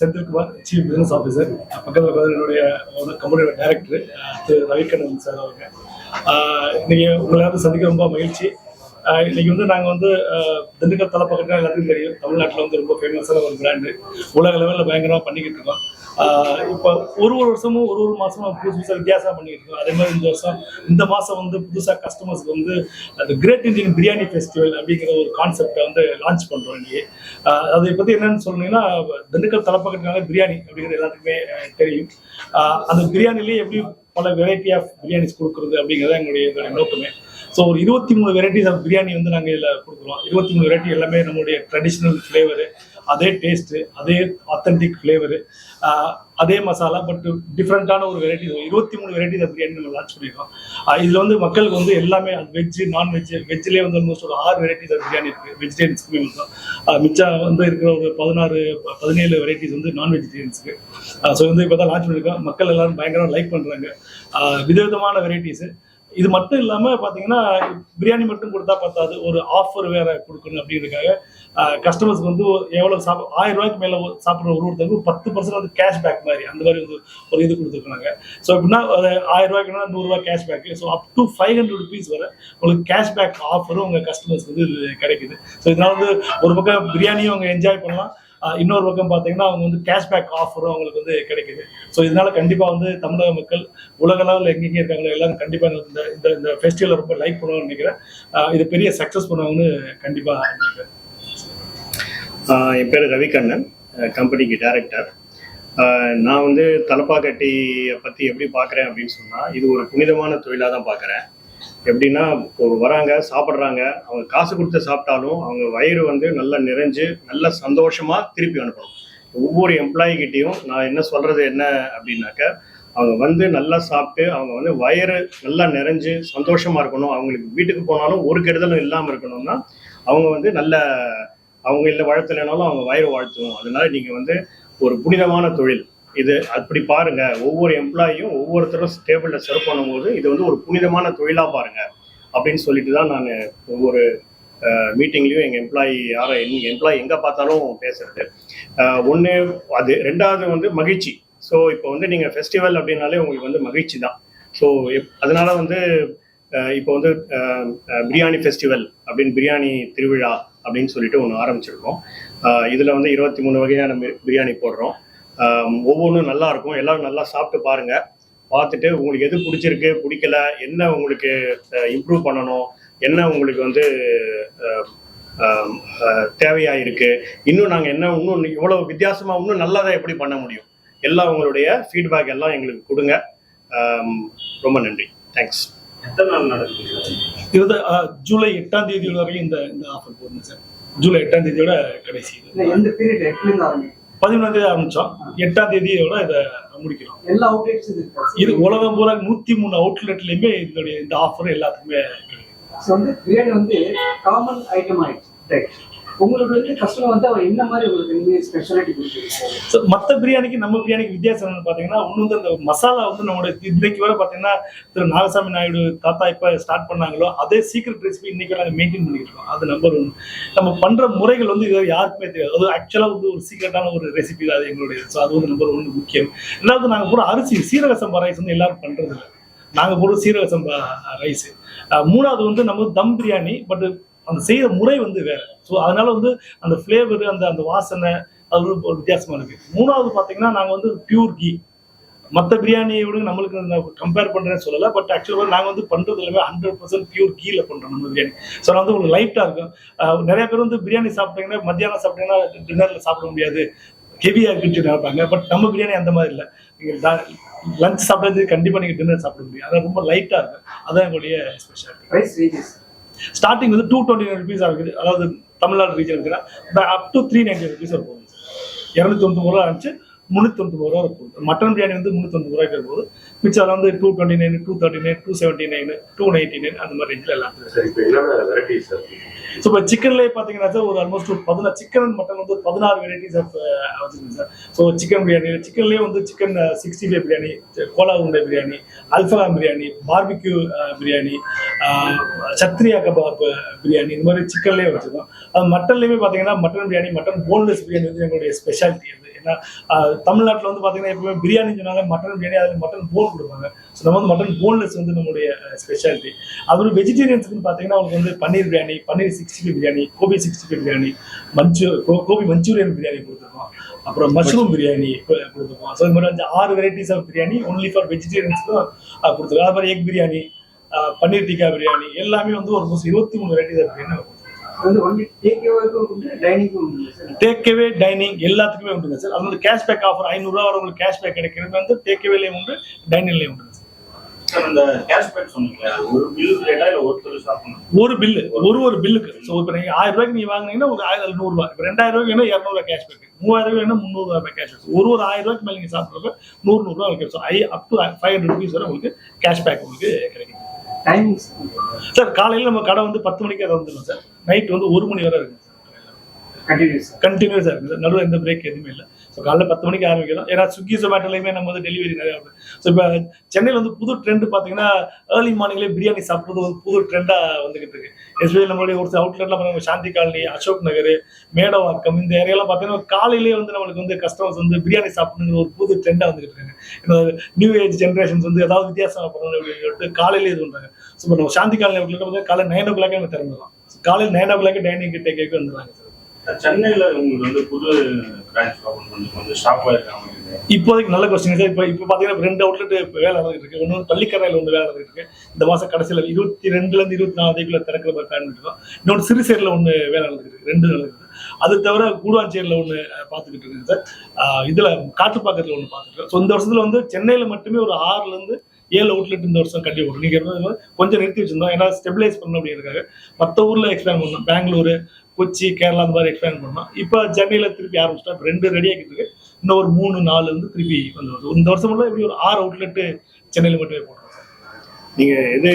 Senthilkumar chief business officer பக்கத்தில் உட்கார்ந்து என்னுடைய கம்பெனியோட டைரக்டர் திரு ரவிக்கண்ணன் சார் அவங்க இன்னைக்கு உங்களை சந்திக்க ரொம்ப மகிழ்ச்சி. இன்னைக்கு வந்து நாங்கள் வந்து திண்டுக்கல் தலைப்பக்கத்தில் எல்லாத்துக்கும் தெரியும். தமிழ்நாட்டில் வந்து ரொம்ப ஃபேமஸான ஒரு பிராண்டு உலக லெவலில் பயங்கரமாக பண்ணிக்கிட்டு இருக்கோம். இப்போ ஒரு ஒரு வருஷமும் ஒரு ஒரு மாதமும் புதுசு புதுசாக வித்தியாசமாக பண்ணிக்கிட்டு இருக்கோம். அதே மாதிரி இந்த வருஷம் இந்த மாதம் வந்து புதுசாக கஸ்டமர்ஸ்க்கு வந்து அந்த கிரேட் இந்தியன் பிரியாணி ஃபெஸ்டிவல் அப்படிங்கிற ஒரு கான்செப்டை வந்து லான்ச் பண்ணுறோம் இன்னைக்கு. அதை பற்றி என்னன்னு சொன்னீங்கன்னா திண்டுக்கல் தலைப்பக்கத்தினால பிரியாணி அப்படிங்கிறது எல்லாத்துக்குமே தெரியும். அந்த பிரியாணிலேயே எப்படி பல வெரைட்டி ஆஃப் பிரியாணிஸ் கொடுக்குறது அப்படிங்கிறது எங்களுடைய எங்களுடைய நோக்கமே. ஸோ ஒரு இருபத்தி மூணு வெரைட்டிஸ் ஆஃப் பிரியாணி வந்து நாங்கள் இதில் கொடுக்குறோம் இருபத்தி மூணு வெரைட்டி எல்லாமே நம்மளுடைய ட்ரெடிஷ்னல் ஃப்ளேவரு அதே டேஸ்ட்டு அதே ஆத்தென்டிக் ஃப்ளேவரு அதே மசாலா பட் டிஃப்ரெண்ட்டான ஒரு வெரைட்டி இருபத்தி மூணு வெரைட்டிஸ் ஆஃப் பிரியாணி நம்ம லான்ச் பண்ணியிருக்கோம் இதில் வந்து மக்களுக்கு வந்து எல்லாமே வெஜ் நான்வெஜ் வெஜ்லேயே வந்து ஆல்மோஸ்ட் ஒரு ஆறு வெரைட்டிஸ் ஆஃப் பிரியாணி இருக்குது வெஜிடேரியன்ஸ்க்குமே இருக்கும். மிச்சம் வந்து இருக்கிற ஒரு பதினாறு பதினேழு வெரைட்டிஸ் வந்து நான் வெஜிடேரியன்ஸுக்கு ஸோ வந்து இப்போ தான் லான்ச் பண்ணியிருக்கோம் மக்கள் எல்லாரும் பயங்கரமாக லைக் பண்ணுறாங்க விதவிதமான வெரைட்டிஸு இது மட்டும் இல்லாமல் பார்த்தீங்கன்னா பிரியாணி மட்டும் கொடுத்தா பத்தாது. ஒரு ஆஃபர் வேற கொடுக்கணும் அப்படிங்கிறதுக்காக கஸ்டமர்ஸ்க்கு வந்து எவ்வளோ சாப்பிட ஆயிரம் ரூபாய்க்கு மேலே சாப்பிட்ற ஒரு ஒருத்தருக்கு பத்து பர்சன்ட் வந்து கேஷ்பேக் மாதிரி அந்த மாதிரி வந்து ஒரு இது கொடுத்துருக்காங்க. ஸோ எப்படின்னா ஒரு ஆயிரம் ரூபாய்க்குனா நூறுரூவா cashback so up to five hundred rupees வர உங்களுக்கு கேஷ்பேக் ஆஃபரும் உங்கள் கஸ்டமர்ஸ்க்கு வந்து கிடைக்குது. ஸோ இதனால வந்து ஒரு பக்கம் பிரியாணியும் அவங்க என்ஜாய் பண்ணலாம். இன்னொரு பக்கம் பார்த்தீங்கன்னா அவங்க வந்து கேஷ்பேக் ஆஃபரும் அவங்களுக்கு வந்து கிடைக்குது. ஸோ இதனால கண்டிப்பாக வந்து தமிழக மக்கள் உலக அளவில் எங்கெங்கே இருக்காங்களோ எல்லாரும் கண்டிப்பாக இந்த இந்த இந்த ஃபெஸ்டிவலை ரொம்ப லைக் பண்ணுவாங்கன்னு நினைக்கிறேன். இது பெரிய சக்ஸஸ் பண்ணுவாங்கன்னு கண்டிப்பாக நினைக்கிறேன் என் பேர் ரவிகண்ணன். கம்பெனிக்கு டைரக்டர் நான் வந்து தலப்பாக்கட்டியை பற்றி எப்படி பார்க்குறேன் அப்படின்னு சொன்னால் இது ஒரு புனிதமான தொழிலாக தான் பார்க்குறேன் எப்படின்னா ஒரு வராங்க சாப்பிட்றாங்க அவங்க காசு கொடுத்து சாப்பிட்டாலும் அவங்க வயிறு வந்து நல்லா நிறைஞ்சு நல்ல சந்தோஷமாக திருப்பி அனுப்பணும். ஒவ்வொரு எம்ப்ளாயிக்கிட்டேயும் நான் என்ன சொல்கிறது என்ன அப்படின்னாக்க அவங்க வந்து நல்லா சாப்பிட்டு அவங்க வந்து வயிறு நல்லா நிறைஞ்சு சந்தோஷமாக இருக்கணும். அவங்களுக்கு வீட்டுக்கு போனாலும் ஒரு கெடுதலும் இல்லாமல் இருக்கணும்னா அவங்க வந்து நல்ல அவங்க இல்லை வாழ்த்தலைனாலும் அவங்க வயிறு வாழ்த்துவோம் அதனால நீங்கள் வந்து ஒரு புனிதமான தொழில். இது அப்படி பாருங்க. ஒவ்வொரு எம்ப்ளாயும் ஒவ்வொருத்தரும் டேபிளில் சர்வ் பண்ணும்போது இது வந்து ஒரு புனிதமான தொழிலா பாருங்க. அப்படின்னு சொல்லிட்டு தான் நான் ஒவ்வொரு மீட்டிங்லேயும் எங்கள் எம்ப்ளாயி யாரை எம்ப்ளாயி எங்கே பார்த்தாலும் பேசுறது. ஒன்று அது ரெண்டாவது வந்து மகிழ்ச்சி. ஸோ இப்போ வந்து நீங்கள் ஃபெஸ்டிவல் அப்படின்னாலே உங்களுக்கு வந்து மகிழ்ச்சி தான். ஸோ அதனால வந்து இப்போ வந்து பிரியாணி ஃபெஸ்டிவல் அப்படின்னு பிரியாணி திருவிழா அப்படின்னு சொல்லிட்டு ஒன்று ஆரம்பிச்சிருக்கோம். இதில் வந்து இருபத்தி மூணு வகையான பிரியாணி போடுறோம். ஒவ்வொன்றும் நல்லா இருக்கும். எல்லாரும் நல்லா சாப்பிட்டு பாருங்க. பார்த்துட்டு உங்களுக்கு எது பிடிச்சிருக்கு பிடிக்கல என்ன உங்களுக்கு இம்ப்ரூவ் பண்ணணும் என்ன உங்களுக்கு வந்து அஹ், அஹ், அஹ், தேவையா இருக்கு இன்னும் நாங்கள் என்ன இன்னும் இவ்வளவு வித்தியாசமா இன்னும் நல்லதா எப்படி பண்ண முடியும்? எல்லாம் உங்களுடைய ஃபீட்பேக் எல்லாம் எங்களுக்கு கொடுங்க. ரொம்ப நன்றி. தேங்க்ஸ் எத்தனை நாள் நடக்குது? ஜூலை எட்டாம் தேதி வரையும் இந்த இந்த ஆஃபர் போடுங்க சார். ஜூலை எட்டாம் தேதியோட கடைசி எந்த பீரியட் எப்படின்னு ஆரம்பிக்கும்? பதிமூணாம் தேதி ஆரம்பிச்சோம். எட்டாம் தேதியோட இதை முடிக்கிறோம். எல்லா அவுட்லெட்ஸும் இருக்கு. இது உலகம் பூரா நூத்தி மூணு அவுட்லெட்லயுமே இதோடைய இந்த ஆஃபர் எல்லாத்துக்குமே வந்து பிரியாணி வந்து காமன் ஐட்டம் ஆயிடுச்சு. உங்களுக்கு வந்து கஸ்டமர் வந்து அவர் என்ன மாதிரி உங்களுக்கு நீங்க ஸ்பெஷாலிட்டி ஸோ மற்ற பிரியாணிக்கு நம்ம பிரியாணிக்கு வித்தியாசம் என்னன்னு பார்த்தீங்கன்னா ஒன்று வந்து அந்த மசாலா வந்து நம்மளோட இன்னைக்கு வரை பார்த்தீங்கன்னா திரு நாகசாமி நாயுடு தாத்தா இப்போ ஸ்டார்ட் பண்ணாங்களோ அதே சீக்ரெட் ரெசிபி இன்னைக்கு நாங்கள் மெயின்டைன் பண்ணிட்டு இருக்கோம். அது நம்பர் ஒன் நம்ம பண்ணுற முறைகள் வந்து இது யாருக்குமே தெரியாது. அது ஆக்சுவலாக வந்து ஒரு சீக்ரெட்டான ஒரு ரெசிபி தான் அது எங்களுடைய. ஸோ அது வந்து நம்பர் ஒன்று முக்கியம். ரெண்டாவது நாங்கள் பூரா அரிசி சீரக சம்பா ரைஸ் வந்து எல்லாரும் பண்ணுறது இல்லை. நாங்கள் போடுற சீரக சம்பா ரைஸ் மூணாவது வந்து நம்ம தம் பிரியாணி பட் அந்த செய்கிற முறை வந்து வேற. ஸோ அதனால வந்து அந்த ஃப்ளேவர் அந்த அந்த வாசனை அது ஒரு ஒரு வித்தியாசமா இருக்கு. மூணாவது பார்த்தீங்கன்னா நாங்கள் வந்து பியூர் கீ மற்ற பிரியாணியை விட நம்மளுக்கு கம்பேர் பண்ணுறேன்னு சொல்லலை பட் ஆக்சுவலாக நாங்கள் வந்து பண்ணுறது எல்லாமே ஹண்ட்ரட் பர்சன்ட் பியூர் கீழே பண்ணுறோம் நம்ம பிரியாணி. ஸோ வந்து உங்களுக்கு லைட்டாக இருக்கும். நிறைய பேர் வந்து பிரியாணி சாப்பிட்டீங்கன்னா மத்தியானம் சாப்பிட்டீங்கன்னா டின்னரில் சாப்பிட முடியாது. ஹெவியாக இருக்குன்னு நினைப்பாங்க பட் நம்ம பிரியாணி அந்த மாதிரி இல்லை. நீங்கள் லஞ்ச் சாப்பிட்றது கண்டிப்பாக நீங்கள் டின்னர் சாப்பிட முடியும் அதான் ரொம்ப லைட்டாக இருக்கும். அதான் எங்களுடைய ஸ்பெஷாலிட்டி ஸ்டார்டிங் வந்து டூ டுவெண்ட்டி நைன் ருபீஸ் இருக்குது அதாவது தமிழ்நாடு ரீஜன் இருக்குன்னா up to three ninety rupees இருக்கும் இரநூத்தி தொண்ணூறு ரூபா இருந்துச்சு. முந்நூற்றி தொண்ணூறு ரூபா இருக்கும். மட்டன் பிரியாணி வந்து முந்நூற்றி தொண்ணூறு ரூபாய்க்கு இருக்கும்போது மிச்சம் அதில் வந்து two twenty nine two thirty nine two seventy nine two ninety nine அந்த மாதிரி ரேஞ்சில் எல்லாம் ஸோ இப்போ சிக்கன்லேயே பார்த்தீங்கன்னா சார் ஒரு ஆல்மோஸ்ட் ஒரு பதினாறு சிக்கன் மட்டன் வந்து பதினாறு வெரைட்டிஸ் ஆஃப் வச்சுருக்கேன் சார் ஸோ சிக்கன் பிரியாணி சிக்கன்லேயே வந்து சிக்கன் சிக்ஸ்டி ஃபைவ் பிரியாணி கோலா உருண்டை பிரியாணி அல்ஃபலாம் பிரியாணி பார்பிக்யூ பிரியாணி ஆஹ், சத்ரியா கபாப் பிரியாணி இந்த மாதிரி சிக்கன்லேயே வச்சுருக்கோம். அது மட்டன்லேயுமே பார்த்தீங்கன்னா mutton biryani mutton boneless biryani வந்து எங்களுடைய ஸ்பெஷாலிட்டி அது. தமிழ்நாட்டில் வந்து பார்த்தீங்கன்னா எப்பவுமே பிரியாணி சொன்னாலே மட்டன் பிரியாணி அதில் மட்டன் போன் கொடுப்பாங்க. ஸோ நம்ம வந்து மட்டன் போன்லெஸ் வந்து நம்மளுடைய ஸ்பெஷாலிட்டி அதோட வெஜிடேரியன்ஸுக்கு பார்த்தீங்கன்னா அவங்களுக்கு வந்து paneer biryani paneer sixty five biryani gobi sixty five biryani மஞ்சு கோ- கோபி மஞ்சூரியன் பிரியாணி கொடுத்துருக்கோம். அப்புறம் மஷ்ரூம் பிரியாணி கொடுத்துருக்கோம். ஸோ இந்த மாதிரி வந்து ஆறு varieties of biryani only for வெஜிடேரியன்ஸ்க்கும் கொடுத்துருக்கோம். அது மாதிரி எக் பிரியாணி பன்னீர் டிக்கா பிரியாணி எல்லாமே வந்து ஒரு இருபத்தி மூணு varieties of biryani takeaway dining எல்லாத்துக்குமே உண்டுங்க சார். அது வந்து கேஷ்பேக் ஆஃபர் ஐநூறுரூவா வரவங்களுக்கு கேஷ்பேக் கிடைக்கிறது வந்து டேக்அவேலையும் உண்டு டைனிங்லேயும் உண்டு சார். ஒரு பில்லு ஒரு ஒரு பில்லுக்கு ஸோ இப்போ நீங்கள் ஆயிரம் ரூபாய்க்கு நீங்கள் வாங்குனீங்கன்னா ஒரு ஆயிரம் நூறுரூவா இப்போ ரெண்டாயிரம் ரூபாய்க்கு வேணும் இரநூறுவா கேஷ்பேக் மூவாயிரம் ரூபாய் வேணும் முந்நூறுரூவா கேஷ்பேக் ஒரு ஒரு ஆயிரம் ரூபாய்க்கு மேலே நீங்கள் சாப்பிட்றப்ப நூறு நூறுரூவா உங்களுக்கு so I up to five hundred rupees வரை உங்களுக்கு கேஷ்பேக் உங்களுக்கு கிடைக்கும். டைமிங்ஸ் சார் காலையில் நம்ம கடை வந்து பத்து மணிக்கு வந்துடும் சார் நைட் வந்து ஒரு மணி வரை இருக்கும் கண்டினியூஸ் கண்டினியூஸாக இருக்குது சார் நடுவில் எந்த பிரேக் எதுவுமே இல்லை. ஸோ காலைல பத்து மணிக்கு ஆரம்பிக்கிறோம் ஏன்னா ஸ்விக்கி ஜொமேட்டோலையுமே நம்ம வந்து டெலிவரி நிறையா வருது ஸோ இப்போ சென்னையில் வந்து புது ட்ரெண்ட் பார்த்தீங்கன்னா ஏர்லி மார்னிங்லேயே பிரியாணி சாப்பிட்றது ஒரு புது ட்ரெண்டாக வந்துகிட்டு இருக்கு. எஸ்பெஷலி நம்மளுடைய ஒரு சில அவுட்லெட்லாம் நம்ம சாந்தி காலனி அசோக் நகர் மேடவாக்கம் இந்த ஏரியாலாம் பார்த்தீங்கன்னா காலையிலேயே வந்து நம்மளுக்கு வந்து கஸ்டமர்ஸ் வந்து பிரியாணி சாப்பிடணுங்கிற ஒரு புது ட்ரெண்டாக வந்துகிட்டு இருக்காங்க ஏன்னா நியூ ஏஜ் ஜென்ரேஷன்ஸ் வந்து ஏதாவது வித்தியாசம் பண்ணணும் அப்படின்னு சொல்லிட்டு காலையிலேயே இது பண்ணுறாங்க ஸோ இப்போ நம்ம சாந்தி காலனி அவுட்லெட் வந்து காலை நைன் ஓ கிளாக்கே நம்ம திறந்துடலாம். காலையில் நைன் ஓ கிளாக்கே டைனிங் டேக்கு வந்துடுறாங்க சார். சென்னையில் உங்களுக்கு வந்து புது பிரான்ச் பண்ணி கொஞ்சம் இருக்காங்க இப்போதைக்கு நல்ல கொஸ்டின் சார் இப்போ இப்போ பார்த்தீங்கன்னா ரெண்டு அவுட்லெட் வேலை நடந்துட்டு இருக்கு. ஒன்று பள்ளிக்கரையில் ஒன்று வேலை நடந்துட்டு இருக்கு. இந்த மாதம் கடைசியில் இருபத்தி ரெண்டுலேருந்து இருபத்தி நாலு தேதிக்குள்ள திறக்கிற மாதிரி பிளான் இருக்கோம். இன்னொன்று சிறுசேரியில் ஒன்று வேலை நடந்துட்டு இருக்கு. ரெண்டு நடக்குது அது தவிர கூடுவாஞ்சேரியில் ஒன்று பார்த்துக்கிட்டு இருக்குது சார். இதில் காட்டுப்பாக்கத்தில் ஒன்று பார்த்துருக்கோம் ஸோ இந்த வருஷத்தில் வந்து சென்னையில் மட்டுமே ஒரு ஆறுலேருந்து ஏழு அவுட்லெட் இந்த வருஷம் கட்டி விடும் நீங்கள் இருந்தது கொஞ்சம் நிறுத்தி வச்சிருந்தோம். ஏன்னா ஸ்டெபிலைஸ் பண்ணணும் அப்படிங்கிறதுக்காக. மற்ற ஊரில் எக்ஸ்பேண்ட் பண்ணோம். பெங்களூரு கொச்சி கேரளா அந்த மாதிரி எக்ஸ்பேண்ட் பண்ணோம். இப்போ சென்னையில் திருப்பி ஆரம்பிச்சிட்டோம். ரெண்டு ரெடி ஆகிட்டு இருக்கு. இன்னும் ஒரு மூணு நாலு வந்து திருப்பி வந்து வருது. இந்த வருஷம் ஃபுல்லாக எப்படி ஒரு ஆறு அவுட்லெட்டு சென்னையில் மட்டுமே போடுறோம் சார் நீங்க எது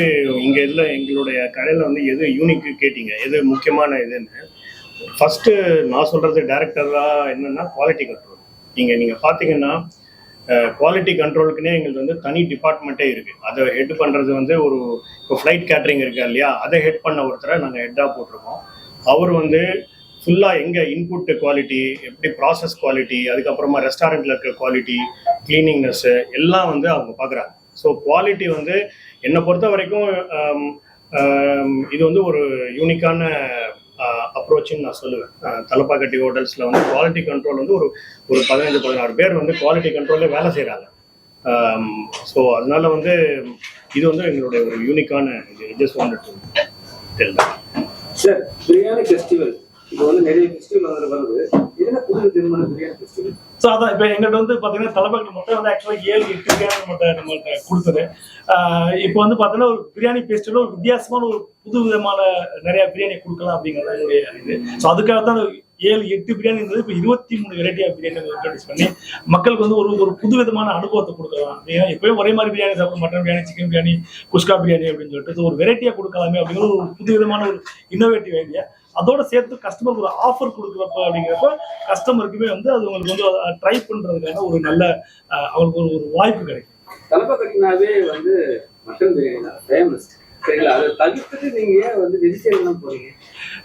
இங்க இதுல எங்களுடைய கடையில வந்து எது யூனிக் கேட்டீங்க? எது முக்கியமான இதுன்னு? ஃபர்ஸ்ட் நான் சொல்றது டைரக்டரா என்னன்னா குவாலிட்டி கண்ட்ரோல் நீங்க நீங்க பாத்தீங்கன்னா குவாலிட்டி கண்ட்ரோலுக்குனே எங்களுக்கு வந்து தனி டிபார்ட்மெண்ட்டே இருக்கு. அதை ஹெட் பண்றது வந்து ஒரு இப்போ ஃப்ளைட் கேட்ரிங் இருக்கா இல்லையா அதை ஹெட் பண்ண ஒருத்தரை நாங்கள் ஹெட்டாக போட்டிருக்கோம். அவர் வந்து ஃபுல்லாக எங்கே இன்புட் குவாலிட்டி எப்படி ப்ராசஸ் குவாலிட்டி அதுக்கப்புறமா ரெஸ்டாரண்ட்டில் இருக்கிற குவாலிட்டி க்ளீனிங்னஸ்ஸு எல்லாம் வந்து அவங்க பார்க்குறாங்க ஸோ குவாலிட்டி வந்து என்னை பொறுத்த வரைக்கும் இது வந்து ஒரு யூனிக்கான அப்ரோச்சுன்னு நான் சொல்லுவேன். தலப்பாக்கட்டி ஹோட்டல்ஸில் வந்து குவாலிட்டி கண்ட்ரோல் வந்து ஒரு ஒரு பதினஞ்சு பதினாறு பேர் வந்து குவாலிட்டி கண்ட்ரோல்ல வேலை செய்கிறாங்க ஸோ அதனால வந்து இது வந்து எங்களுடைய ஒரு யூனிக்கான இது. Just wanted to sir biryani festival இது வந்து நிறைய ஃபெஸ்டிவல் வந்து வருது. என்ன புது விதமான பிரியாணி ஃபெஸ்டிவல் ஸோ அதான் இப்போ எங்கள்கிட்ட வந்து பார்த்தீங்கன்னா தலைப்பாக்கி மட்டும் வந்து ஆக்சுவலாக ஏழு எட்டு பிரியாணி மட்டும் நம்மள்கிட்ட கொடுத்தது. இப்போ வந்து பார்த்தீங்கன்னா ஒரு பிரியாணி பேஸ்ட்டில் ஒரு வித்தியாசமான ஒரு புது விதமான நிறைய பிரியாணி கொடுக்கலாம் அப்படிங்கிறது என்னுடைய இது ஸோ அதுக்காக தான் ஏழு எட்டு பிரியாணி இப்போ இருபத்தி மூணு வெரைட்டி ஆஃப் பிரியாணி இன்ட்ரடியூஸ் பண்ணி மக்களுக்கு வந்து ஒரு ஒரு புது விதமான அனுபவத்தை கொடுக்கலாம். ஏன்னா எப்பயும் ஒரே மாதிரி பிரியாணி சாப்பிடும் மட்டன். பிரியாணி சிக்கன் பிரியாணி குஷ்கா பிரியாணி அப்படின்னு சொல்லிட்டு ஒரு வெரைட்டியாக கொடுக்கலாமே அப்படிங்கிற ஒரு புது விதமான ஒரு இன்னோவேட்டிவ் ஐடியா அதோட சேர்த்து கஸ்டமருக்கு ஒரு ஆஃபர் கொடுக்குறப்ப அப்படிங்கிறப்ப கஸ்டமருக்குமே வந்து அது உங்களுக்கு வந்து ட்ரை பண்றதுக்கான ஒரு நல்ல அவங்களுக்கு ஒரு ஒரு வாய்ப்பு கிடைக்கும். தலப்பா கட்டினாவே வந்து மட்டன் பிரியாணி தான் ஃபேமஸ் சரிங்களா? அதை தவிர்த்துட்டு நீங்க ஏன் வந்து வெஜிடேரியன் போறீங்க?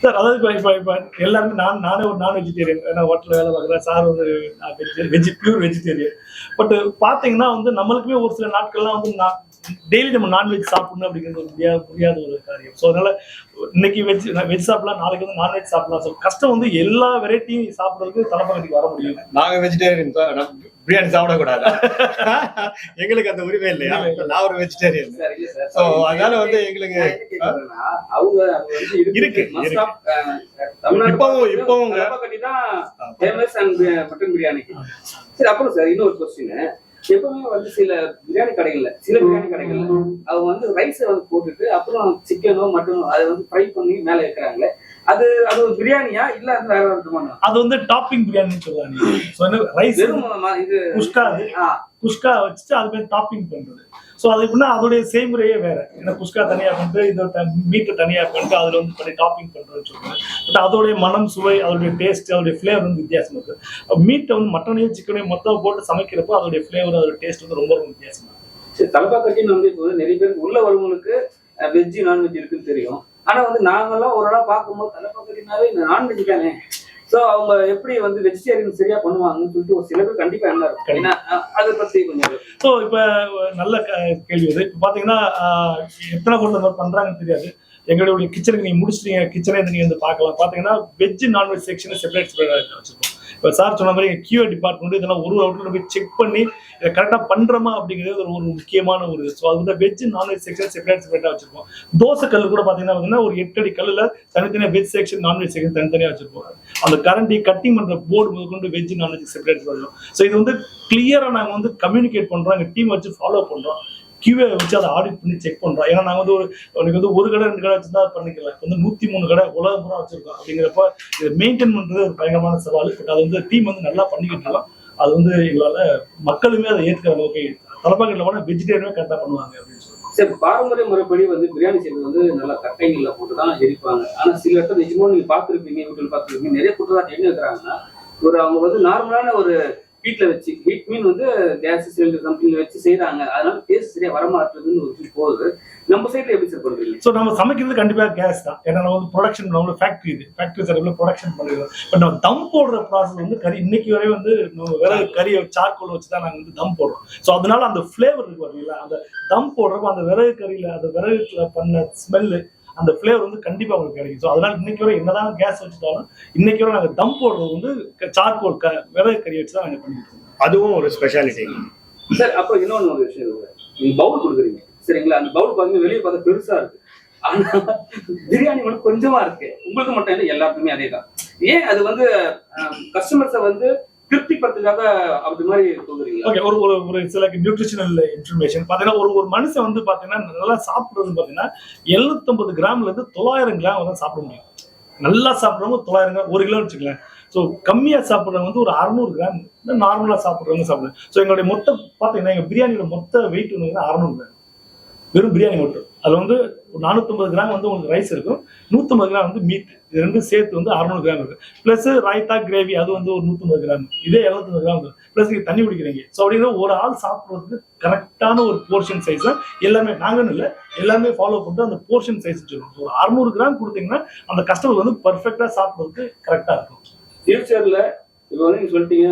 சார் அதாவது இப்போ இப்போ இப்போ எல்லாருமே நான் நானே ஒரு நான் வெஜிடேரியன் ஏன்னா ஹோட்டலில் வேலை பார்க்குறேன் சார் வந்து வெஜி பியூர் வெஜிடேரியன் பட் பார்த்தீங்கன்னா வந்து நம்மளுக்குமே ஒரு சில நாட்கள்லாம் வந்து நான் டெய்லி நம்ம நான்வெஜ் சாப்பிடணும் அப்படிங்கிறது ஒரு முடியாத முடியாத ஒரு காரியம். ஸோ அதனால இன்னைக்கு வெஜ் வெஜ் சாப்பிடலாம் நாளைக்கு வந்து நான்வெஜ் சாப்பிடலாம். ஸோ கஷ்டம் வந்து எல்லா வெரைட்டியும் சாப்பிட்றதுக்கு தலைப்பகத்துக்கு வர முடியும் நாங்க வெஜிடேரியன் பிரியாணி சாப்பிடக்கூடாது. எங்களுக்கு அந்த உரிமை இல்லையா? நான் ஒரு வெஜிடேரியன் So, அதனால வந்து எங்களுக்கு அவங்க இருக்கு, இப்பவும், இப்பவும் ஃபேமஸ் அண்ட் மட்டன் பிரியாணிக்கு. சரி அப்புறம் சார் இன்னொரு கொஸ்டின் எப்பவுமே வந்து சில பிரியாணி கடைகள்ல சில பிரியாணி கடைகள்ல அவங்க வந்து ரைஸை வந்து போட்டுட்டு அப்புறம் சிக்கனோ மட்டனோ அதை வந்து ஃப்ரை பண்ணி மேல வைக்கிறாங்களே அது அது ஒரு பிரியாணியா? இல்ல அது வேற விதமான? அது வந்து டாப்பிங் பிரியாணின்னு சொல்லுவாங்க. ரைஸ் இது குஷ்கா ஆ, குஷ்கா வச்சுட்டு அது மாதிரி டாப்பிங் பண்றது. ஸோ அது எப்படின்னா அதோடைய செய்முறையே வேற. ஏன்னா குஷ்கா தனியாக பண்ணிட்டு இதோட மீட்டை தனியாக பண்ணிட்டு அதில் வந்து பண்ணி டாப்பிங் பண்றதுன்னு சொல்லுவாங்க பட் அதோடைய மனம் சுவை அதோடைய டேஸ்ட் அதோடைய ஃப்ளேவர் வந்து வித்தியாசம் இருக்குது மீட்டை வந்து மட்டனையும் சிக்கனையும் மொத்தம் போட்டு சமைக்கிறப்போ அதோடைய ஃப்ளேவர் அதோட டேஸ்ட் வந்து ரொம்ப ரொம்ப வித்தியாசமாக சரி தலப்பா கட்டின்னு வந்து இப்போ நிறைய பேருக்கு உள்ள வரவங்களுக்கு வெஜ் நான்வெஜ் இருக்குன்னு தெரியும். ஆனா வந்து நாங்கெல்லாம் ஒரு நாள் பார்க்கும்போது தலைப்பா கட்டினாவே இந்த நான்வெஜ் தானே? சோ அவங்க எப்படி வந்து வெஜிடேரியன் சரியா பண்ணுவாங்கன்னு சொல்லிட்டு ஒரு சில பேர் கண்டிப்பா என்ன இருக்கும். ஏன்னா அதை பத்தி கொஞ்சம் ஸோ இப்போ நல்ல கேள்வி இது. இப்போ பார்த்தீங்கன்னா எத்தனை கொண்டு வந்து பண்றாங்கன்னு தெரியாது. எங்களுடைய கிச்சனுக்கு நீங்க முடிச்சிட்டீங்க கிச்சனே நீங்க வந்து பார்க்கலாம். பார்த்தீங்கன்னா veg non veg section separate separate வச்சிருக்கோம். இப்போ சார் சொன்ன மாதிரி கியூ டிபார்ட்மெண்ட் இதெல்லாம் ஒரு அவுட்ல போய் செக் பண்ணி இதை கரெக்டாக பண்றோமா அப்படிங்கிறது ஒரு ஒரு முக்கியமான ஒரு ஸோ அது வந்து வெஜ் நான்வெஜ் செக்ஷன் செப்பரேட் செப்பரேட்டாக வச்சிருப்போம். தோசை கல் கூட பார்த்தீங்கன்னா பார்த்தீங்கன்னா ஒரு எட்டு அடி கல்லில் தனித்தனியாக வெஜ் செக்ஷன் நான்வெஜ் செக்ஷன் தனித்தனியாக வச்சிருப்போம். அந்த கரண்டி கட்டிங் பண்ற போர்டு முதற்கொண்டு வெஜ் நான்வெஜ் செப்பரேட் பண்ணுறோம் ஸோ இது வந்து கிளியரா நாங்கள் வந்து கம்யூனிகேட் பண்றோம். எங்க டீம் வச்சு ஃபாலோ பண்றோம். கியூஏ வச்சு அதை ஆடிட் பண்ணி செக் பண்ணுறோம் ஏன்னா நாங்கள் வந்து ஒரு எனக்கு வந்து ஒரு கடை ரெண்டு கடை வச்சுருந்தா அது பண்ணிக்கலாம் வந்து நூற்றி மூணு கடை உலகம் பூரா வச்சுருக்கோம். அப்படிங்கிறப்ப இதை மெயின்டைன் பண்ணுறது ஒரு பயங்கரமான சவால். பட் அது வந்து டீம் வந்து நல்லா பண்ணிக்கிட்டு இருக்கோம். அது வந்து எங்களால் மக்களுமே அதை ஏற்றுக்கிற அளவுக்கு தலைப்பாக்கெட்டில் போனால் வெஜிடேரியனே கரெக்டாக பண்ணுவாங்க அப்படின்னு சொல்லுவாங்க. சரி பாரம்பரிய முறைப்படி வந்து பிரியாணி செய்வது வந்து நல்லா கட்டைகளில் போட்டு தான் எரிப்பாங்க. ஆனால் சில இடத்துல நிஜமும் நீங்கள் பார்த்துருப்பீங்க வீட்டில் பார்த்துருப்பீங்க நிறைய குற்றச்சாட்டு என்ன இருக்கிறாங்கன்னா ஒரு அவங்க வந்து நார்மலான ஒரு வீட்டில் வச்சு வீட் மீன் வந்து கேஸ் சிலிண்டர் கம்பெனில வச்சு செய்கிறாங்க அதனால டேஸ்ட் சரியா வரமாட்டதுன்னு ஒரு போகுது. நம்ம சைட்ல எப்படி சார் பண்றீங்க ஸோ நம்ம சமைக்கிறது கண்டிப்பாக கேஸ் தான். ஏன்னா நம்ம வந்து ப்ரொடக்ஷன் நம்ம ஃபேக்ட்ரி இது. ஃபேக்ட்ரி சைடில் ப்ரொடக்ஷன் பண்ணிடுறோம். பட் நம்ம தம் போடுற ப்ராசஸ் வந்து கறி இன்னைக்கு வரை வந்து நம்ம விறகு கறியை சார்கோல் வச்சு தான் நாங்கள் வந்து தம் போடுறோம். ஸோ அதனால அந்த ஃப்ளேவர் இருக்கு பார்த்தீங்களா அந்த தம் போடுறப்ப அந்த விறகு கறியில் அந்த விறகுல பண்ண ஸ்மெல்லு அந்த ஃப்ளேவர் வந்து கண்டிப்பாக உங்களுக்கு கிடைக்கும். ஸோ அதனால இன்னைக்கு வரை என்னதான் கேஸ் வச்சுட்டாலும் இன்னைக்கு வரை நாங்கள் தம் போடுறது வந்து சார்கோல் க விறகு கறி வச்சு தான் நாங்கள் பண்ணிட்டு அதுவும் ஒரு ஸ்பெஷாலிட்டி சார் அப்புறம் இன்னொன்னு ஒரு விஷயம் இருக்கு. நீங்க பவுல் கொடுக்குறீங்க. சரிங்களா? அந்த பவுல் பாத்தீங்கன்னா வெளியே பார்த்தா பெருசா இருக்கு. ஆனா பிரியாணி மட்டும் கொஞ்சமா இருக்கு. உங்களுக்கு மட்டும் இல்லை எல்லாருக்குமே அதே தான் ஏன் அது வந்து கஸ்டமர்ஸை வந்து திருப்திப்படுத்துக்காக அப்படி மாதிரி கொடுக்குறீங்களா ஓகே ஒரு ஒரு ஒரு சில நியூட்ரிஷனல் இன்ஃபர்மேஷன் பார்த்தீங்கன்னா ஒரு ஒரு மனுஷன் வந்து பார்த்தீங்கன்னா நல்லா சாப்பிட்றது பார்த்தீங்கன்னா எழுநூத்தம்பது கிராம்ல இருந்து தொள்ளாயிரம் கிராம் வந்து சாப்பிட முடியும். நல்லா சாப்பிட்றவங்க தொள்ளாயிரம் கிராம் ஒரு கிலோ வச்சுக்கலாம் ஸோ கம்மியாக சாப்பிட்றவங்க வந்து ஒரு அறநூறு கிராம் நார்மலாக சாப்பிட்றவங்க சாப்பிடுவேன் ஸோ எங்களுடைய மொத்த பார்த்தீங்கன்னா எங்கள் பிரியாணியோட மொத்த வெயிட் வந்து அறநூறு கிராம். வெறும் பிரியாணி மட்டும். அதில் வந்து நானூற்றம்பது கிராம் வந்து உங்களுக்கு ரைஸ் இருக்கும். நூற்றம்பது கிராம் வந்து மீட் இது ரெண்டும் சேர்த்து வந்து அறநூறு கிராம் இருக்கும் ப்ளஸ் ராய்த்தா கிரேவி அது வந்து ஒரு நூற்றம்பது கிராம். இதே எழுநூத்தம்பது கிராம் இருக்கும் ப்ளஸ் நீங்கள் தண்ணி குடிக்கிறீங்க. ஸோ அப்படிங்கிற ஒரு ஆள் சாப்பிட்றதுக்கு கரெக்டான ஒரு போர்ஷன் சைஸ் தான் எல்லாமே நாங்கன்னு இல்லை எல்லாமே ஃபாலோ பண்ணிட்டு அந்த போர்ஷன் சைஸ் வச்சுருக்கோம் ஒரு அறுநூறு கிராம் கொடுத்தீங்கன்னா அந்த கஸ்டமர் வந்து பர்ஃபெக்டாக சாப்பிட்றதுக்கு கரெக்டாக இருக்கும். ஃபியூச்சரில் இப்போ வந்து நீங்க சொல்லிட்டீங்க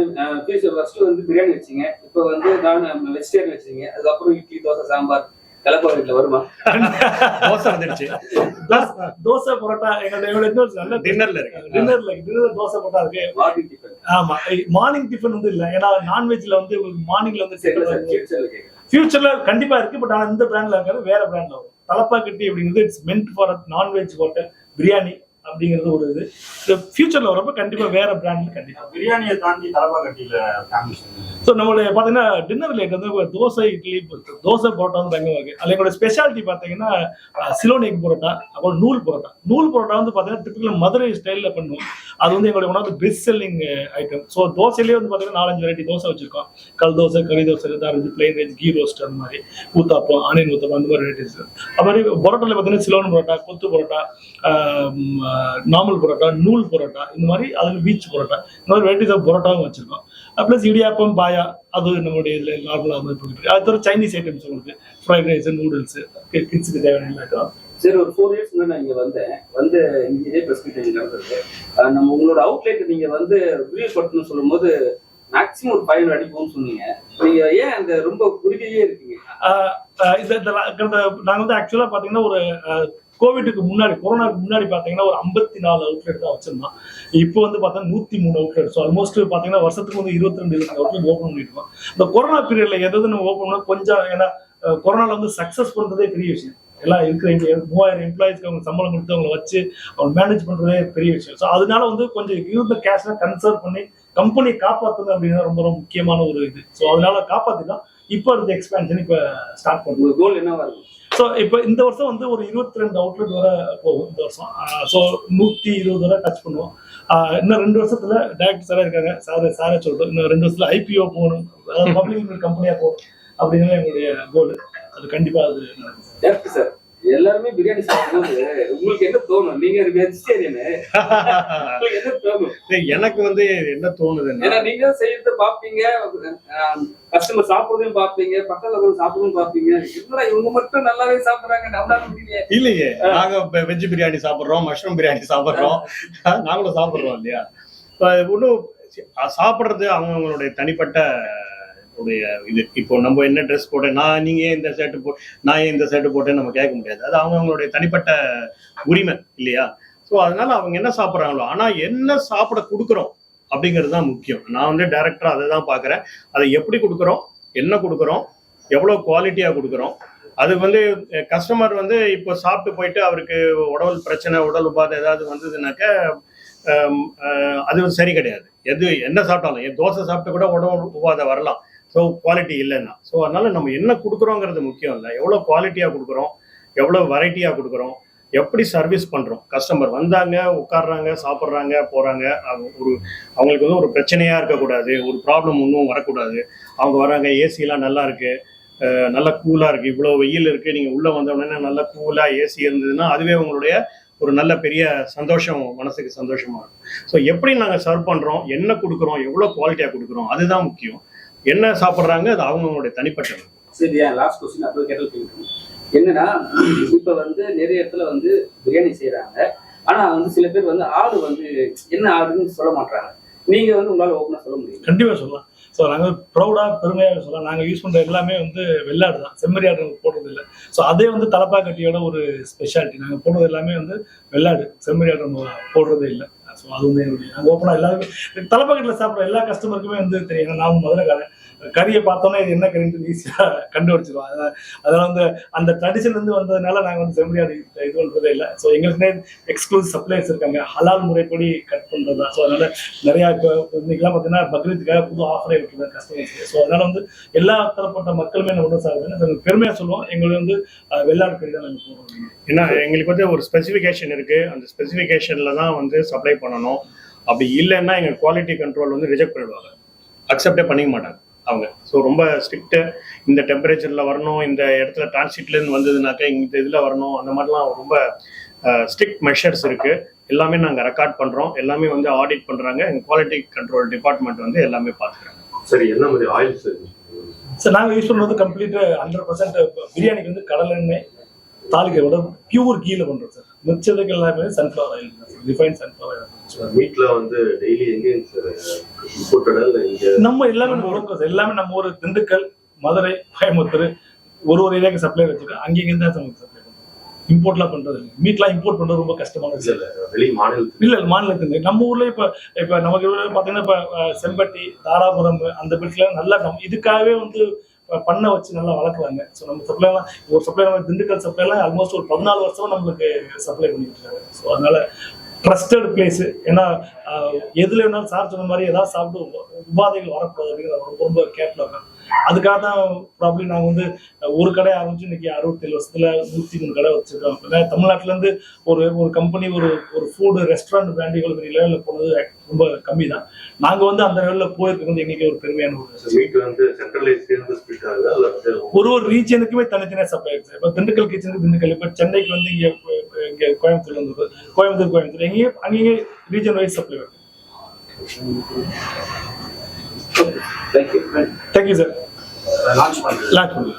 ஃபியூச்சர் ஃபர்ஸ்ட் வந்து பிரியாணி வச்சீங்க. இப்போ வந்து நான் வெஜிடேரியன் வச்சீங்க. அதுக்கப்புறம் இட்லி தோசை சாம்பார். கலப்பா வீட்டில் வருமா? தோசை வந்துடுச்சு. தோசை பரோட்டா இன்னொரு நல்ல டின்னர்ல இருக்கு. டின்னர்ல டின்னர் தோசை பரோட்டா இருக்கு. மார்னிங் டிஃபன் ஆமா. மார்னிங் டிஃபன் வந்து இல்ல. ஏன்னா நான்வெஜ்ல வந்து மார்னிங்ல வந்து ஃபியூச்சர்ல கண்டிப்பா இருக்கு பட் ஆனா இந்த பிராண்ட்ல இருக்காது வேற பிராண்ட்ல வரும். தலப்பாக்கட்டி அப்படிங்கிறது it's meant for non veg hotel biryani அப்படிங்கிறது ஒரு இது. ஃபியூச்சர்ல வரப்ப கண்டிப்பா வேற பிராண்ட்ல கண்டிப்பா. பிரியாணியை தாண்டி தலப்பா கட்டியில ஃபேமஸ் ஸோ நம்மளுடைய பார்த்தீங்கன்னா டின்னர் லேட் வந்து தோசை இட்லி தோசை பரோட்டா வந்து பயங்கரமா இருக்கு அதில் எங்களோட ஸ்பெஷாலிட்டி பார்த்தீங்கன்னா சிலோன் எக் பரோட்டா அப்புறம் நூல் பரோட்டா. நூல் பரோட்டா வந்து பார்த்தீங்கன்னா டிப்பிக்கல் மதுரை ஸ்டைலில் பண்ணுவோம். அது வந்து எங்களுடைய one of best selling item so தோசையிலேயே வந்து பார்த்தீங்கன்னா நாலஞ்சு வெரைட்டி தோசை வச்சிருக்கோம். கல் தோசை கறி தோசை இருந்து பிளெயின் ரைஸ் கீ ரோஸ்ட் அந்த மாதிரி. ஊத்தாப்பம் ஆனியன் ஊத்தப்பம் அந்த மாதிரி வெரைட்டிஸ் அது மாதிரி பரோட்டாவில் பார்த்தீங்கன்னா சிலோன் பரோட்டா கொத்து பரோட்டா நார்மல் பரோட்டா நூல் பரோட்டா இந்த மாதிரி அதில் பீச் பரோட்டா. இந்த மாதிரி வெரைட்டிஸ் ஆஃப் பரோட்டாவும் வச்சிருக்கோம். ப்ளஸ் இடியாப்பம் பாயா அது நம்மளுடைய இதில் நார்மலாக வந்து போயிட்டு அது தவிர சைனீஸ் ஐட்டம்ஸ் உங்களுக்கு. ஃப்ரைட் ரைஸ் நூடுல்ஸ் கிட்ஸுக்கு தேவையான item. சரி ஒரு ஃபோர் இயர்ஸ் முன்னாடி நான் இங்க வந்தேன். வந்து இதே பிரஸ் மீட் நடந்தது. நம்ம உங்களோட அவுட்லெட் நீங்க வந்து விரிவுபடுத்தணும்னு சொல்லும்போது மேக்ஸிமம் ஒரு ஃபைவ் அடிப்போம்னு சொன்னீங்க. நீங்க ஏன் அந்த ரொம்ப குறுகியே இருக்கீங்க? நாங்கள் வந்து ஆக்சுவலாக பார்த்தீங்கன்னா ஒரு கோவிட்டுக்கு முன்னாடி கொரோனாக்கு முன்னாடி பார்த்தீங்கன்னா ஒரு ஐம்பத்தி நாலு அவுட்லெட் தான் வச்சிருந்தோம் இப்போ வந்து பார்த்தா நூற்றி மூணு அவுட்லெட் ஸோ ஆல்மோஸ்ட் பார்த்தீங்கன்னா வருஷத்துக்கு வந்து இருபத்தி ரெண்டு இருபத்தி அவுட்லெட் ஓப்பன் பண்ணிருக்கோம் இந்த கொரோனா பீரியட்ல எதாவது நம்ம ஓப்பன் பண்ணால் கொஞ்சம் ஏன்னா கொரோனாவில் கொரோனால வந்து சக்ஸஸ் பண்ணுறதே பெரிய விஷயம். எல்லாம் இருக்கிற மூவாயிரம் எம்ப்ளாயிஸ்க்கு அவங்க சம்பளம் கொடுத்து அவங்களை வச்சு அவங்க மேனேஜ் பண்ணுறதே பெரிய விஷயம். ஸோ அதனால வந்து கொஞ்சம் இருந்த கேஷ்லாம் கன்சர்வ் பண்ணி கம்பெனியை காப்பாற்றுறது அப்படின்னா ரொம்ப ரொம்ப முக்கியமான ஒரு இது. ஸோ அதனால காப்பாற்றினா இப்போ இருந்த எக்ஸ்பேன்ஷன் இப்போ ஸ்டார்ட் பண்ணுறோம் கோல் என்னவா இருக்கும் ஸோ இப்போ இந்த வருஷம் வந்து ஒரு இருபத்தி ரெண்டு அவுட்லெட் வர போகும் இந்த வருஷம். ஸோ நூற்றி இருபது வரை டச் பண்ணுவோம். இன்னும் ரெண்டு வருஷத்துல டேரக்டர் சாராக இருக்காங்க. சார் சாரே சொல்றோம். இன்னும் ரெண்டு வருஷத்துல ஐபிஓ போகணும். அதாவது பப்ளிக் கம்பெனியாக போகணும். அப்படின்னு எங்களுடைய கோல் அது கண்டிப்பாக அது நடக்கும். சார் எல்லாருமே பிரியாணி சாப்பிடும்போது உங்களுக்கு என்ன தோணும்? நீங்க வெஜிடேரியனு என்ன தோணும்? எனக்கு வந்து என்ன தோணுதுன்னா ஏன்னா நீங்க செய்யறத பாப்பீங்க கஸ்டமர் சாப்பிடுறதையும் பாப்பீங்க பக்கத்துல இருக்கிறவங்க சாப்பிடுறதும் பாப்பீங்க என்னடா இவங்க மட்டும் நல்லாவே சாப்பிடுறாங்க? நம்மளால இல்லையே. நாங்க வெஜ் பிரியாணி சாப்பிடுறோம் மஷ்ரூம் பிரியாணி சாப்பிடுறோம். நாங்களும் சாப்பிடுறோம் இல்லையா? ஒன்றும் சாப்பிட்றது அவங்கவுங்களுடைய தனிப்பட்ட உடைய இது. இப்போ நம்ம என்ன ட்ரெஸ் போட்டேன் நான் நீங்க ஏன் இந்த ஷர்ட் போ நான் ஏன் இந்த ஷர்ட் போட்டேன்னு நம்ம கேட்க முடியாது. அது அவங்கவுங்களுடைய தனிப்பட்ட உரிமை இல்லையா? ஸோ அதனால அவங்க என்ன சாப்பிட்றாங்களோ ஆனால் என்ன சாப்பிட கொடுக்குறோம் அப்படிங்கிறது தான் முக்கியம். நான் வந்து டேரக்டராக அதை தான் பார்க்குறேன். அதை எப்படி கொடுக்குறோம் என்ன கொடுக்குறோம் எவ்வளோ குவாலிட்டியாக கொடுக்குறோம் அது வந்து கஸ்டமர் வந்து இப்போ சாப்பிட்டு போயிட்டு அவருக்கு உடல் பிரச்சனை உடல் உபாதை ஏதாவது வந்ததுனாக்க அது சரி கிடையாது. எது என்ன சாப்பிட்டாலும் என் தோசை சாப்பிட்டு கூட உடல் உபாதை வரலாம். ஸோ குவாலிட்டி இல்லைன்னா. ஸோ அதனால நம்ம என்ன கொடுக்குறோங்கிறது முக்கியம் இல்லை. எவ்வளோ குவாலிட்டியாக கொடுக்குறோம்? எவ்வளோ வெரைட்டியாக கொடுக்குறோம்? எப்படி சர்வீஸ் பண்ணுறோம் கஸ்டமர் வந்தாங்க உட்காடுறாங்க சாப்பிட்றாங்க போகிறாங்க ஒரு அவங்களுக்கு வந்து ஒரு பிரச்சனையாக இருக்கக்கூடாது. ஒரு ப்ராப்ளம் ஒன்றும் வரக்கூடாது. அவங்க வராங்க ஏசிலாம் நல்லா இருக்குது நல்லா கூலாக இருக்குது இவ்வளோ வெயில் இருக்குது நீங்கள் உள்ளே வந்த உடனே நல்லா கூலாக ஏசி இருந்ததுன்னா அதுவே உங்களுடைய ஒரு நல்ல பெரிய சந்தோஷம் மனசுக்கு சந்தோஷமாக இருக்கும். ஸோ எப்படி நாங்கள் சர்வ் பண்ணுறோம் என்ன கொடுக்குறோம்? எவ்வளோ குவாலிட்டியாக கொடுக்குறோம்? அதுதான் முக்கியம். என்ன சாப்பிட்றாங்க? அது அவங்கவுங்களுடைய தனிப்பட்ட சரி லாஸ்ட் கொஸ்டின் அப்போ கேட்டல் என்னன்னா இப்ப வந்து நிறைய இடத்துல வந்து பிரியாணி செய்யறாங்க ஆனா வந்து சில பேர் வந்து ஆடு வந்து என்ன ஆடுன்னு சொல்ல மாட்டாங்க நீங்க வந்து உங்களால ஓப்பனா சொல்ல முடியும்? கண்டிப்பா சொல்லலாம். ஸோ நாங்கள் ப்ரௌடாக பெருமையாக சொல்லலாம். நாங்கள் யூஸ் பண்ணுற எல்லாமே வந்து வெள்ளாடு தான். செம்மறி ஆடு நாங்க போடுறது இல்லை. ஸோ அதே வந்து தலப்பாக்கட்டியோட ஒரு ஸ்பெஷாலிட்டி நாங்கள் போடுறது எல்லாமே வந்து வெள்ளாடு. செம்மறி ஆடு நம்ம போடுறதே இல்லை. ஸோ அது வந்து என்னுடைய நாங்கள் ஓப்பனாக எல்லாருமே தலப்பாக்கட்டில் சாப்பிட்ற எல்லா கஸ்டமருக்குமே வந்து தெரியும். நான் மதுரைக்காரன் கறியை பார்த்தோன்னே இது என்ன கறின்னு ஈஸியாக கண்டுபிடிச்சிருவோம். அதெல்லாம் வந்து அந்த ட்ரெடிஷன் வந்து வந்ததுனால நாங்கள் வந்து செம்மறியாடு இது பண்ணுறதே இல்லை. ஸோ எங்களுக்குனே எக்ஸ்க்ளூசிவ் சப்ளைஸ் இருக்காங்க. ஹலால் முறைப்படி கட் பண்ணுறது தான் ஸோ அதனால் நிறையா இப்போ இன்னைக்கெல்லாம் பார்த்தீங்கன்னா பக்ரீத்துக்காக புது ஆஃபரே விட்டுருக்காங்க கஸ்டமர்ஸ் ஸோ அதனால் வந்து எல்லா தரப்பட்ட மக்களுமே நம்ம ஒன்று சாப்பிடுங்க பெருமையாக சொல்லுவோம். எங்களுக்கு வந்து வெள்ளாடு கறி தான் நாங்கள் போடுறோம். ஏன்னா எங்களுக்கு வந்து ஒரு ஸ்பெசிஃபிகேஷன் இருக்குது அந்த ஸ்பெசிஃபிகேஷனில் தான் வந்து சப்ளை பண்ணணும். அப்படி இல்லைன்னா எங்கள் குவாலிட்டி கண்ட்ரோல் வந்து ரிஜெக்ட் பண்ணிடுவாங்க. அக்செப்டே பண்ணிக்க மாட்டாங்க. அவங்க. ஸோ ரொம்ப ஸ்ட்ரிக்ட்டு இந்த டெம்பரேச்சர்ல வரணும் இந்த இடத்துல டிரான்சிட்லேருந்து வந்ததுனாக்கா இந்த இதில் வரணும் அந்த மாதிரிலாம் ரொம்ப ஸ்ட்ரிக்ட் மெஷர்ஸ் இருக்கு. எல்லாமே நாங்கள் ரெக்கார்ட் பண்றோம். எல்லாமே வந்து ஆடிட் பண்றாங்க. எங்க குவாலிட்டி கண்ட்ரோல் டிபார்ட்மெண்ட் வந்து எல்லாமே பார்த்துக்கிறாங்க சரி என்ன மாதிரி ஆயில் சர்வீஸ் சார் நாங்கள் யூஸ் பண்ணுறது கம்ப்ளீட் ஹண்ட்ரட் பர்சன்ட் பிரியாணிக்கு வந்து கடல் எண்ணெய் தாளிக்கையோட பியூர் கீழே பண்ணுறோம் சார். மிச்சதுக்கு எல்லாமே sunflower oil refine sunflower oil வீட்ல வந்து டெய்லி எங்க நம்ம எல்லாமே நம்ம எல்லாமே நம்ம ஒரு திண்டுக்கல் மதுரை கோயம்புத்தூர் ஒரு ஒரு ஏரியாவுக்கு சப்ளை வச்சுருக்கோம் அங்கேயும் தான் நமக்கு சப்ளை இம்போர்ட்லாம் பண்றது இல்லை. மீட்லாம் இம்போர்ட் பண்றது ரொம்ப கஷ்டமான இல்ல விஷயம். இல்ல. வெளி மாநிலத்துக்கு. இல்ல மாநிலத்துக்கு. நம்ம ஊர்ல இப்ப இப்ப நமக்கு ஊர்ல பாத்தீங்கன்னா இப்ப செம்பட்டி தாராபுரம் அந்த பீட்ல நல்லா இதுக்காகவே வந்து பண்ண வச்சு நல்லா வளர்க்குறாங்க. ஸோ நம்ம சப்ளைலாம் ஒரு சப்ளை நம்ம திண்டுக்கல் சப்ளைலாம் ஆல்மோஸ்ட் ஒரு பதினாலு வருஷமா நம்மளுக்கு சப்ளை பண்ணிட்டு இருக்காங்க. ஸோ அதனால ட்ரஸ்டட் பிளேஸ் ஏன்னா எதுல வேணாலும் சார் சொன்ன மாதிரி ஏதாவது சாப்பிட்டு உபாதைகள் வரக்கூடாது அப்படிங்கிற ரொம்ப ரொம்ப கேர்ஃபுல்லாக அதுக்காக தான் ப்ராப்ளி நாங்கள் வந்து ஒரு கடை ஆரம்பிச்சு இன்னைக்கு அறுபத்தேழு வருஷத்துல நூற்றி மூணு கடை வச்சிருக்கோம் தமிழ்நாட்டுல இருந்து ஒரு ஒரு கம்பெனி ஒரு ஒரு ஃபுட் ரெஸ்டாரண்ட் பிராண்ட் இவ்வளோ பெரிய லெவலில் போனது ரொம்ப கம்மி தான் நாங்கள் வந்து அந்த லெவலில் போயிருக்கிறது வந்து எங்களுக்கு ஒரு பெருமையான ஒரு வந்து வந்து ஒரு ஒரு ரீஜனுக்குமே தனித்தனியாக சப்ளை ஆகுது இப்போ திண்டுக்கல் கிச்சனுக்கு திண்டுக்கல். இப்போ சென்னைக்கு வந்து இங்கே இங்கே கோயம்புத்தூர்ல இருந்து கோயம்புத்தூர் கோயம்புத்தூர். எங்கேயும் அங்கேயே ரீஜன் வைஸ் சப்ளை ஆகுது thank you thank you sir launch பண்ணுறேன் லாக் பண்ணுங்க